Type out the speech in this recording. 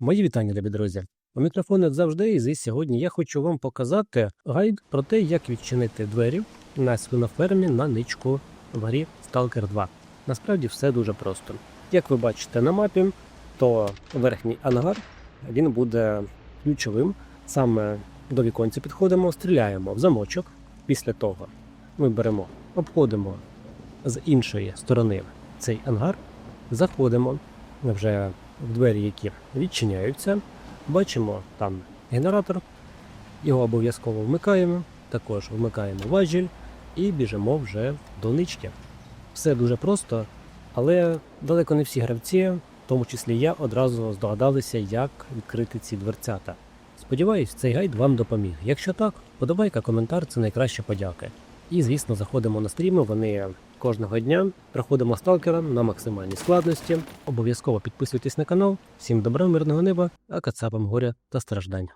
Мої вітання, любі друзі. У мікрофону як завжди, і сьогодні я хочу вам показати гайд про те, як відчинити двері на свинофермі на ничку в грі Stalker 2. Насправді все дуже просто. Як ви бачите на мапі, то верхній ангар він буде ключовим. Саме до віконця підходимо, стріляємо в замочок. Після того ми беремо, обходимо з іншої сторони цей ангар, заходимо вже в двері, які відчиняються. Бачимо там генератор, його обов'язково вмикаємо, також вмикаємо важіль і біжимо вже до нички. Все дуже просто, але далеко не всі гравці, в тому числі я, одразу здогадалися, як відкрити ці дверцята. Сподіваюсь, цей гайд вам допоміг. Якщо так, подобайка, коментар це найкраща подяка. І, звісно, заходимо на стріми. Вони кожного дня проходимо сталкера на максимальній складності. Обов'язково підписуйтесь на канал. Всім добра, мирного неба, а кацапам горя та страждань.